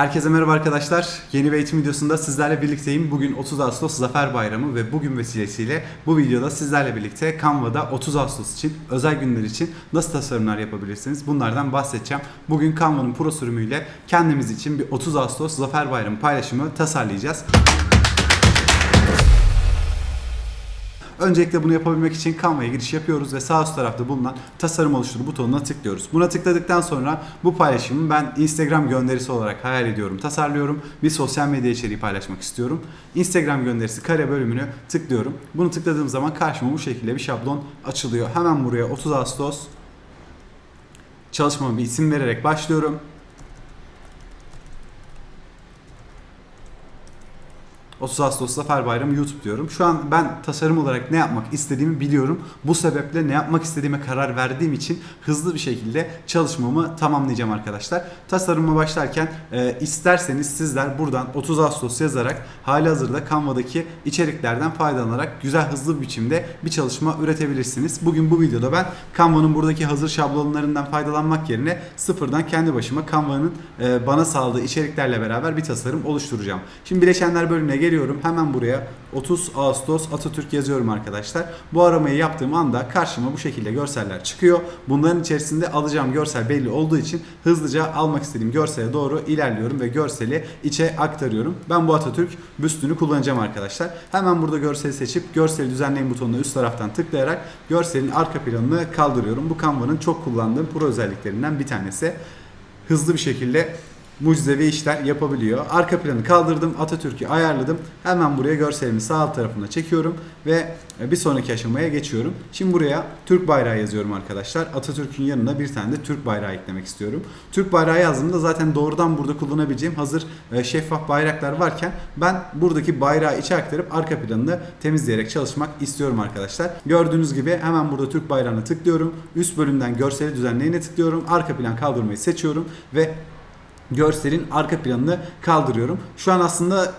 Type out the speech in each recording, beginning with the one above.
Herkese merhaba arkadaşlar. Yeni bir eğitim videosunda sizlerle birlikteyim. Bugün 30 Ağustos Zafer Bayramı ve bugün vesilesiyle bu videoda sizlerle birlikte Canva'da 30 Ağustos için, özel günler için nasıl tasarımlar yapabilirsiniz? Bunlardan bahsedeceğim. Bugün Canva'nın Pro sürümüyle kendimiz için bir 30 Ağustos Zafer Bayramı paylaşımı tasarlayacağız. Öncelikle bunu yapabilmek için Canva'ya giriş yapıyoruz ve sağ üst tarafta bulunan tasarım oluştur butonuna tıklıyoruz. Buna tıkladıktan sonra bu paylaşımı ben Instagram gönderisi olarak hayal ediyorum, tasarlıyorum. Bir sosyal medya içeriği paylaşmak istiyorum. Instagram gönderisi kare bölümünü tıklıyorum. Bunu tıkladığım zaman karşıma bu şekilde bir şablon açılıyor. Hemen buraya 30 Ağustos çalışmama bir isim vererek başlıyorum. 30 Ağustos Zafer Bayramı YouTube diyorum. Şu an ben tasarım olarak ne yapmak istediğimi biliyorum. Bu sebeple ne yapmak istediğime karar verdiğim için hızlı bir şekilde çalışmamı tamamlayacağım arkadaşlar. Tasarıma başlarken e, isterseniz sizler buradan 30 Ağustos yazarak hali hazırda Canva'daki içeriklerden faydalanarak güzel hızlı bir biçimde bir çalışma üretebilirsiniz. Bugün bu videoda ben Canva'nın buradaki hazır şablonlarından faydalanmak yerine sıfırdan kendi başıma Canva'nın e, bana sağladığı içeriklerle beraber bir tasarım oluşturacağım. Şimdi bileşenler bölümüne geliyorum. Hemen buraya 30 Ağustos Atatürk yazıyorum arkadaşlar. Bu aramayı yaptığım anda karşıma bu şekilde görseller çıkıyor. Bunların içerisinde alacağım görsel belli olduğu için hızlıca almak istediğim görsele doğru ilerliyorum ve görseli içe aktarıyorum. Ben bu Atatürk büstünü kullanacağım arkadaşlar. Hemen burada görseli seçip görseli düzenleyin butonuna üst taraftan tıklayarak görselin arka planını kaldırıyorum. Bu Canva'nın çok kullandığım pro özelliklerinden bir tanesi. Hızlı bir şekilde mucizevi işler yapabiliyor. Arka planı kaldırdım, Atatürk'ü ayarladım. Hemen buraya görselimi sağ alt tarafına çekiyorum ve bir sonraki aşamaya geçiyorum. Şimdi buraya Türk bayrağı yazıyorum arkadaşlar. Atatürk'ün yanına bir tane de Türk bayrağı eklemek istiyorum. Türk bayrağı yazdığımda zaten doğrudan burada kullanabileceğim hazır e, şeffaf bayraklar varken ben buradaki bayrağı içe aktarıp arka planını temizleyerek çalışmak istiyorum arkadaşlar. Gördüğünüz gibi hemen burada Türk bayrağına tıklıyorum. Üst bölümden görseli düzenleyene tıklıyorum. Arka plan kaldırmayı seçiyorum ve görselin arka planını kaldırıyorum. Şu an aslında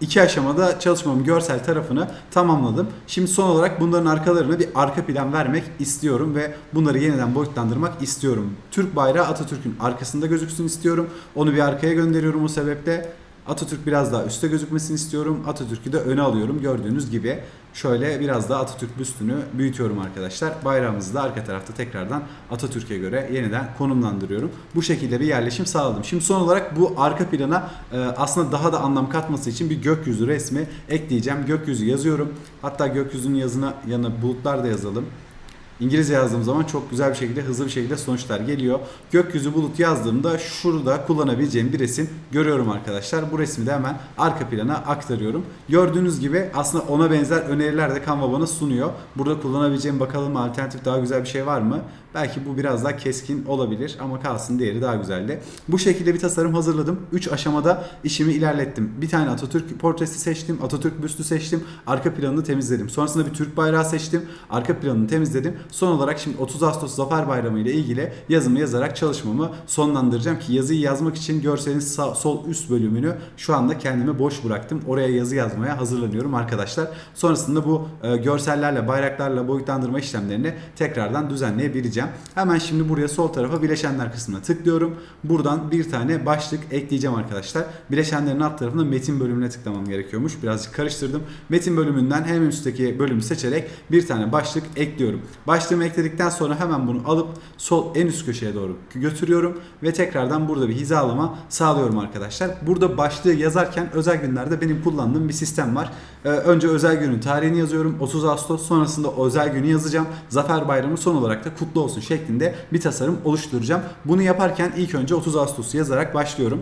iki aşamada çalışmamın görsel tarafını tamamladım. Şimdi son olarak bunların arkalarına bir arka plan vermek istiyorum ve bunları yeniden boyutlandırmak istiyorum. Türk bayrağı Atatürk'ün arkasında gözüksün istiyorum. Onu bir arkaya gönderiyorum o sebeple. Atatürk biraz daha üstte gözükmesini istiyorum. Atatürk'ü de öne alıyorum gördüğünüz gibi. Şöyle biraz daha Atatürk büstünü büyütüyorum arkadaşlar. Bayrağımızı da arka tarafta tekrardan Atatürk'e göre yeniden konumlandırıyorum. Bu şekilde bir yerleşim sağladım. Şimdi son olarak bu arka plana e, aslında daha da anlam katması için bir gökyüzü resmi ekleyeceğim. Gökyüzü yazıyorum. Hatta gökyüzünün yazına yanına bulutlar da yazalım. İngilizce yazdığım zaman çok güzel bir şekilde hızlı bir şekilde sonuçlar geliyor. Gökyüzü bulut yazdığımda şurada kullanabileceğim bir resim görüyorum arkadaşlar. Bu resmi de hemen arka plana aktarıyorum. Gördüğünüz gibi aslında ona benzer öneriler de Canva bana sunuyor. Burada kullanabileceğim bakalım alternatif daha güzel bir şey var mı? Belki bu biraz daha keskin olabilir ama kalsın diğeri daha güzeldi. Bu şekilde bir tasarım hazırladım. 3 aşamada işimi ilerlettim. Bir tane Atatürk portresi seçtim. Atatürk büstü seçtim. Arka planını temizledim. Sonrasında bir Türk bayrağı seçtim. Arka planını temizledim. Son olarak şimdi 30 Ağustos Zafer Bayramı ile ilgili yazımı yazarak çalışmamı sonlandıracağım ki yazıyı yazmak için görselin sağ, sol üst bölümünü şu anda kendime boş bıraktım. Oraya yazı yazmaya hazırlanıyorum arkadaşlar. Sonrasında bu e, görsellerle, bayraklarla boyutlandırma işlemlerini tekrardan düzenleyebileceğim. Hemen şimdi buraya sol tarafa bileşenler kısmına tıklıyorum. Buradan bir tane başlık ekleyeceğim arkadaşlar. Bileşenlerin alt tarafında metin bölümüne tıklamam gerekiyormuş. Birazcık karıştırdım. Metin bölümünden hem üstteki bölümü seçerek bir tane başlık ekliyorum. Başlığımı ekledikten sonra hemen bunu alıp sol en üst köşeye doğru götürüyorum ve tekrardan burada bir hizalama sağlıyorum arkadaşlar. Burada başlığı yazarken özel günlerde benim kullandığım bir sistem var. Ee, önce özel günün tarihini yazıyorum. 30 Ağustos sonrasında özel günü yazacağım. Zafer Bayramı son olarak da kutlu olsun şeklinde bir tasarım oluşturacağım. Bunu yaparken ilk önce 30 Ağustos'u yazarak başlıyorum.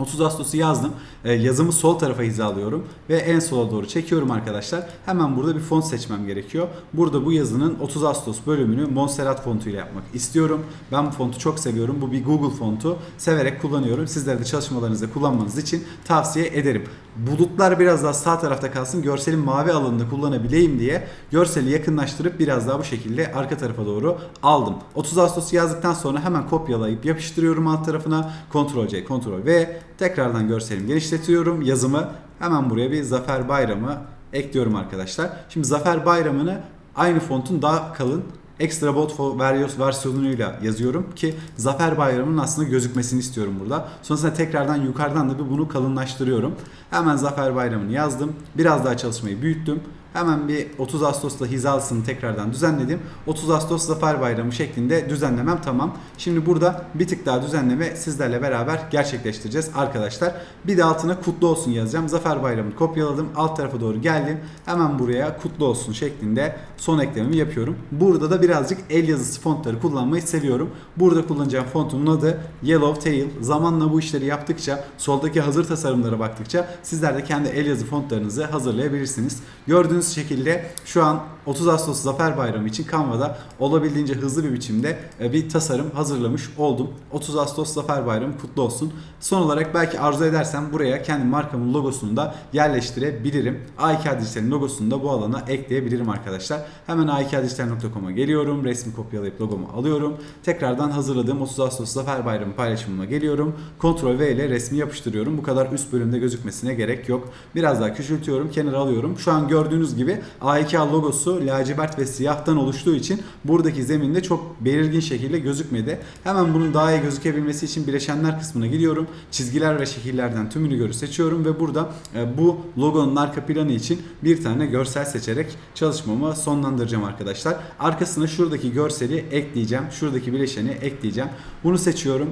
30 Ağustos'u yazdım. Ee, yazımı sol tarafa hizalıyorum ve en sola doğru çekiyorum arkadaşlar. Hemen burada bir font seçmem gerekiyor. Burada bu yazının 30 Ağustos bölümünü Montserrat fontuyla yapmak istiyorum. Ben bu fontu çok seviyorum. Bu bir Google fontu. Severek kullanıyorum. Sizler de çalışmalarınızda kullanmanız için tavsiye ederim. Bulutlar biraz daha sağ tarafta kalsın. Görselin mavi alanında kullanabileyim diye görseli yakınlaştırıp biraz daha bu şekilde arka tarafa doğru aldım. 30 Ağustos yazdıktan sonra hemen kopyalayıp yapıştırıyorum alt tarafına. Ctrl C, Ctrl V. Tekrardan görselimi genişletiyorum. Yazımı hemen buraya bir Zafer Bayramı ekliyorum arkadaşlar. Şimdi Zafer Bayramı'nı aynı fontun daha kalın Extra Bot Various versiyonuyla yazıyorum ki Zafer Bayramı'nın aslında gözükmesini istiyorum burada. Sonrasında tekrardan yukarıdan da bir bunu kalınlaştırıyorum. Hemen Zafer Bayramı'nı yazdım. Biraz daha çalışmayı büyüttüm. Hemen bir 30 Ağustos'ta hizalısını tekrardan düzenledim. 30 Ağustos Zafer Bayramı şeklinde düzenlemem tamam. Şimdi burada bir tık daha düzenleme sizlerle beraber gerçekleştireceğiz arkadaşlar. Bir de altına kutlu olsun yazacağım. Zafer Bayramı'nı kopyaladım. Alt tarafa doğru geldim. Hemen buraya kutlu olsun şeklinde son eklememi yapıyorum. Burada da birazcık el yazısı fontları kullanmayı seviyorum. Burada kullanacağım fontumun adı Yellow Tail. Zamanla bu işleri yaptıkça, soldaki hazır tasarımlara baktıkça sizler de kendi el yazı fontlarınızı hazırlayabilirsiniz. Gördüğünüz şekilde şu an 30 Ağustos Zafer Bayramı için Canva'da olabildiğince hızlı bir biçimde e, bir tasarım hazırlamış oldum. 30 Ağustos Zafer Bayramı kutlu olsun. Son olarak belki arzu edersem buraya kendi markamın logosunu da yerleştirebilirim. A2 Dijital'in logosunu da bu alana ekleyebilirim arkadaşlar. Hemen a2dijital.com'a geliyorum. Resmi kopyalayıp logomu alıyorum. Tekrardan hazırladığım 30 Ağustos Zafer Bayramı paylaşımıma geliyorum. Ctrl V ile resmi yapıştırıyorum. Bu kadar üst bölümde gözükmesine gerek yok. Biraz daha küçültüyorum. Kenara alıyorum. Şu an gördüğünüz gibi A2A logosu lacivert ve siyahtan oluştuğu için buradaki zeminde çok belirgin şekilde gözükmedi. Hemen bunun daha iyi gözükebilmesi için bileşenler kısmına gidiyorum. Çizgiler ve şekillerden tümünü görü seçiyorum ve burada e, bu logonun arka planı için bir tane görsel seçerek çalışmamı sonlandıracağım arkadaşlar. Arkasına şuradaki görseli ekleyeceğim. Şuradaki bileşeni ekleyeceğim. Bunu seçiyorum.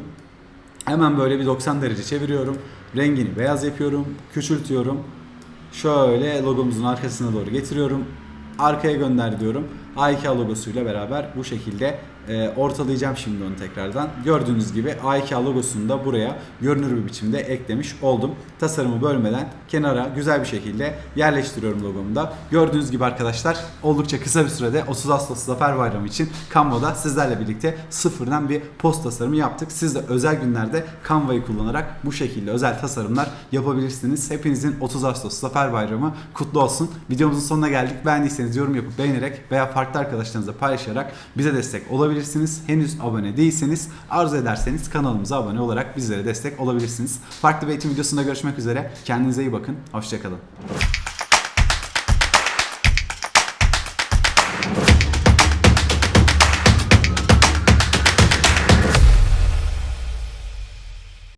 Hemen böyle bir 90 derece çeviriyorum. Rengini beyaz yapıyorum. Küçültüyorum. Şöyle logomuzun arkasına doğru getiriyorum. Arkaya gönder diyorum. A2A logosuyla beraber bu şekilde e, ortalayacağım şimdi onu tekrardan. Gördüğünüz gibi A2A logosunu da buraya görünür bir biçimde eklemiş oldum. Tasarımı bölmeden kenara güzel bir şekilde yerleştiriyorum logomu da. Gördüğünüz gibi arkadaşlar oldukça kısa bir sürede 30 Ağustos Zafer Bayramı için Canva'da sizlerle birlikte sıfırdan bir post tasarımı yaptık. Siz de özel günlerde Canva'yı kullanarak bu şekilde özel tasarımlar yapabilirsiniz. Hepinizin 30 Ağustos Zafer Bayramı kutlu olsun. Videomuzun sonuna geldik. Beğendiyseniz yorum yapıp beğenerek veya farklı arkadaşlarınızla paylaşarak bize destek olabilirsiniz. Henüz abone değilseniz arzu ederseniz kanalımıza abone olarak bizlere destek olabilirsiniz. Farklı bir eğitim videosunda görüşmek üzere. Kendinize iyi bakın. Hoşçakalın.